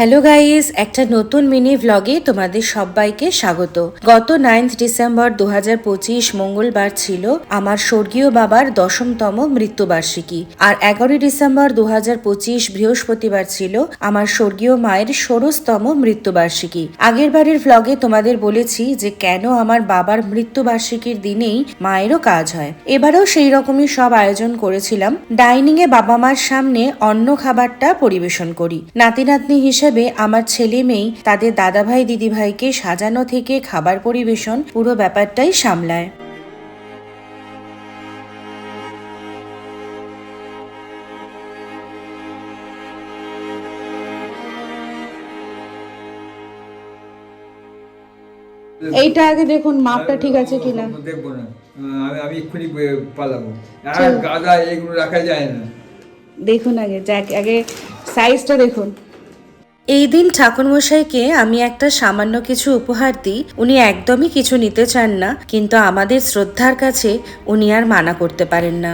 Hello guys, একটা নতুন mini ভ্লগে তোমাদের সবাইকে স্বাগত। গত নাইন্থ ডিসেম্বর দু হাজার পঁচিশ মঙ্গলবার ছিল আমার স্বর্গীয় বাবার দশমতম মৃত্যুবার্ষিকী। আর এগারোই ডিসেম্বর দু হাজার পঁচিশ বৃহস্পতিবার ছিল আমার স্বর্গীয় মায়ের ষোড়শতম মৃত্যুবার্ষিকী। আগের বারের ভ্লগে তোমাদের বলেছি যে কেন আমার বাবার মৃত্যুবার্ষিকীর দিনেই মায়েরও কাজ হয়। এবারেও সেই রকমই সব আয়োজন করেছিলাম। ডাইনিং এ বাবা মার সামনে অন্ন খাবারটা পরিবেশন করি। নাতি নাতনি হিসেবে আমার ছেলে মেয়ে তাদের দাদাভাই দিদিভাইকে সাজানো থেকে খাবার পরিবেশন পুরো ব্যাপারটাই সামলায়। এইটা আগে দেখুন মাপটা ঠিক আছে কিনা? দেখব না। আমি আমি এক্ষুনি পালাবো। আর গাদা এগুলো রাখা যায় না। দেখুন আগে যাক আগে সাইজটা দেখুন। এই দিন ঠাকুরমশাইকে আমি একটা সামান্য কিছু উপহার দিই। উনি একদমই কিছু নিতে চান না, কিন্তু আমাদের শ্রদ্ধার কাছে উনি আর মানা করতে পারেন না।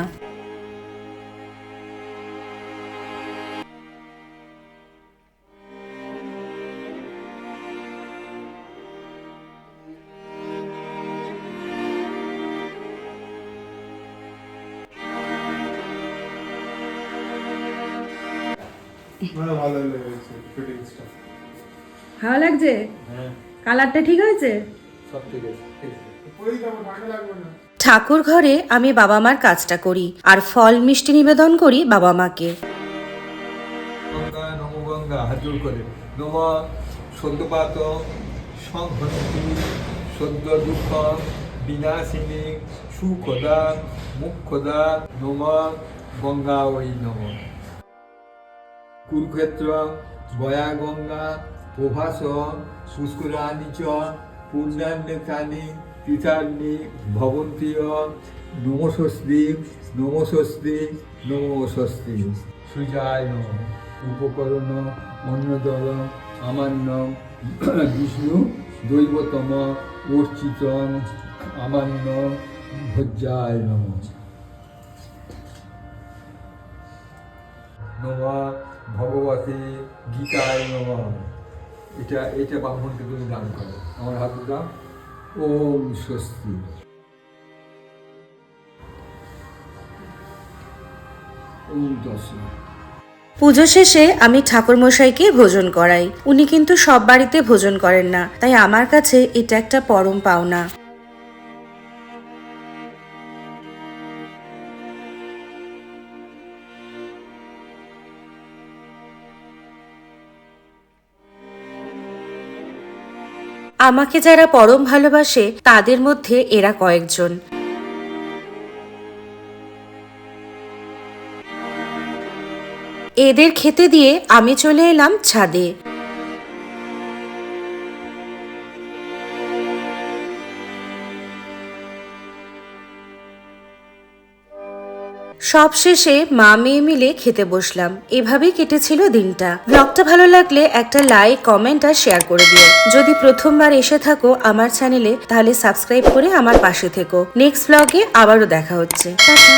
ভালো লেগেছে ফিটিংসটা ভালো লাগছে? কালারটা ঠিক হয়েছে? সব ঠিক আছে ঠিক আছে। ওই তো আমার ঠান্ডা লাগবে না। ঠাকুর ঘরে আমি বাবা মার কাজটা করি আর ফল মিষ্টি নিবেদন করি বাবা মাকে। গঙ্গা নম গঙ্গা হাত জোর করে। নম সদ্যপাত সংহন্তি সদ্য দুঃখ বিনাশিনী সুখদা মুখদা নম গঙ্গা ওই নম। কুরুক্ষেত্র গঙ্গা প্রভাস পুষ্করাণী চ পূর্ণান্যকানি তীর্থান্নি ভবন্তীয় নমস্বস্তি নমস্বস্তি নমস্বস্তি সুজায় উপকরণ, অন্নদল আমান্য বিষ্ণু, দৈবতম অর্চিত আমান্য ভজ্জায় নম। নমা ভগবতী গীতায় নমা। এটা এটা ব্রাহ্মণকে তুমি দান করো। আমার হাতে দাও ওম স্বস্তি পুজো শেষে আমি ঠাকুরমশাইকে ভোজন করাই। উনি কিন্তু সব বাড়িতে ভোজন করেন না, তাই আমার কাছে এটা একটা পরম পাওনা। আমাকে যারা পরম ভালোবাসে, তাদের মধ্যে এরা কয়েকজন। এদের খেতে দিয়ে আমি চলে এলাম ছাদে। সব শেষে মা মেয়ে মিলে খেতে বসলাম। এভাবেই কেটেছিল দিনটা। ব্লগটা ভালো লাগলে একটা লাইক কমেন্ট আর শেয়ার করে দিও। যদি প্রথমবার এসে থাকো আমার চ্যানেলে তাহলে সাবস্ক্রাইব করে আমার পাশে থেকো। নেক্সট ব্লগে আবারও দেখা হচ্ছে। টাটা।